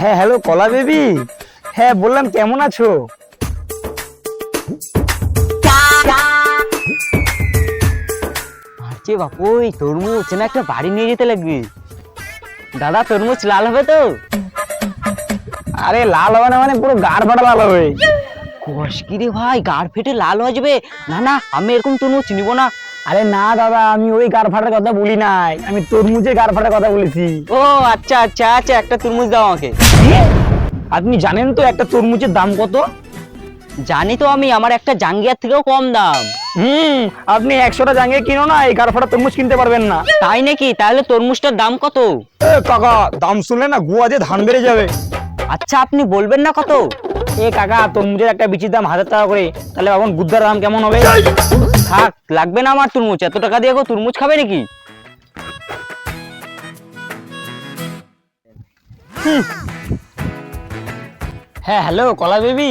হ্যাঁ হ্যালো কলা বেবি। হ্যাঁ বললাম কেমন আছো? আরে বাপু ওই তরমুজ না একটা বাড়ি নিয়ে যেতে লাগবে। দাদা তরমুজ লাল হবে তো? আরে লাল হবে না মানে পুরো গাড় ফাটা লাল হবে। কষকি রে ভাই গাড় ফেটে লাল হয়ে যাবে। না না আমি এরকম তরমুজ নিব না। আরে না দাদা আমি ওই গাড় ফাটার কথা বলি নাই। আমি তরমুজের গাড় ফাটার কথা বলেছি। ও আচ্ছা আচ্ছা আচ্ছা একটা তরমুজ দাও আমাকে। আপনি জানেন তো একটা তরমুজের দাম কত? জানি তো আমি আমার একটা জাঙ্গিয়ার থেকেও কম দাম। হুম আপনি একশোটা জাঙ্গিয়ে কিনো না এই গাড় ফাটা তরমুজ কিনতে পারবেন না। তাই নাকি? তাহলে তরমুজটার দাম কত? এ কাকা দাম শুনলে না গুয়া যে ধান বেড়ে যাবে। আচ্ছা আপনি বলবেন না কত? এ কাকা তরমুজের একটা বিচির দাম হাজার টাকা করে। তাহলে এখন গুদ্দার দাম কেমন হবে? থাক লাগবে না আমার তরমুজ। এত টাকা দিয়ে তরমুজ খাবে নাকি? হ্যাঁ হ্যালো কলা বেবি।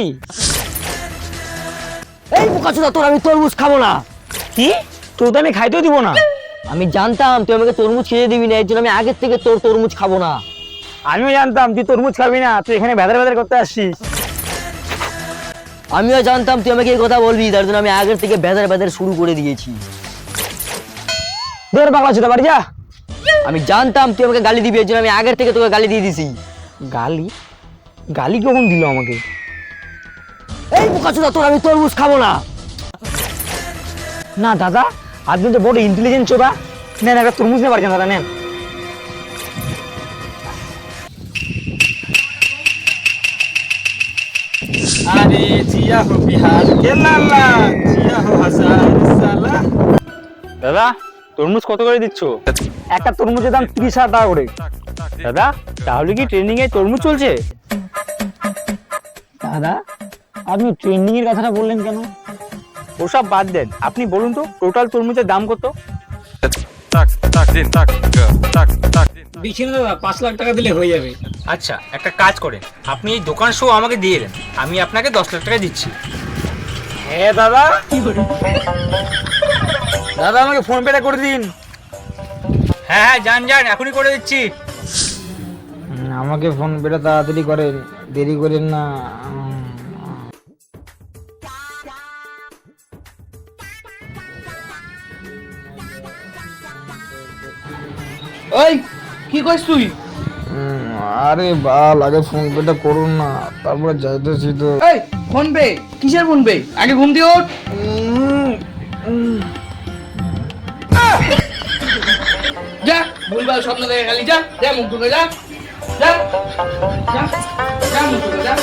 এই বোকাচোদা তোর আমি তরমুজ খাব না। কি? তোর তো আমি খাইতেও দিব না। আমি জানতাম তুই আমাকে তরমুজ খেয়ে দিবি না এর জন্য আমি আগের থেকে তোর তরমুজ খাব না। আমিও জানতাম তুই তরমুজ খাবি না তুই এখানে ভেদার ভেদার করতে আসছিস। আমিও জানতাম তুই আমাকে এই কথা বলবি তার জন্য আমি আগের থেকে বেদার বেদার শুরু করে দিয়েছি। ধর বাংলা ছিল বাড়ি যা। আমি জানতাম তুই আমাকে গালি দিবি এর জন্য আমি আগের থেকে তোকে গালি দিয়ে দিছি। গালি? গালি কখন দিল আমাকে? এই বোকাচোদা তোর আমি তরমুজ খাব না। না দাদা আপনি তো বড় ইন্টেলিজেন্ট চোদা নেন একটা তরমুজ পারছেন দাদা নেন। আরে জিয়া হো বিহার কে লালা জিয়া হো হাসান সালা। দাদা তরমুজ কত করে দিচ্ছ? একটা তরমুজের দাম তিরিশ হাজার টাকা করে। দাদা তাহলে কি ট্রেনিং এ তরমুজ চলছে? দাদা আপনি ট্রেন্ডিং এর কথাটা বললেন কেন? ওসব বাদ দেন। আপনি বলুন তো টোটাল তরমুজের দাম কত? না দাদা পাঁচ লাখ টাকা দিলে হয়ে যাবে। আচ্ছা একটা কাজ করেন। আপনি এই দোকান শো আমাকে দিয়ে দেন আমি আপনাকে দশ লাখ টাকা দিচ্ছি। হ্যাঁ দাদা দাদা আমাকে ফোন পেটা করে দিন। হ্যাঁ হ্যাঁ যান যান এখনই করে দিচ্ছি। আমাকে ফোন পেটা তাড়াতাড়ি করেন। দেরি করেন না। ওই কি কইস তুই? আরে বাল আগে ফোন পেটা করুন না, তারপরে যাইতেছি তো। এই ফোন পে কিসের ফোন পে আগে ঘুম দিয়ে ওঠ। যা ভুলবার স্বপ্ন দেখে খালি যা যা মুখ ধুকে যা যা যা মুখ ধুকে যা।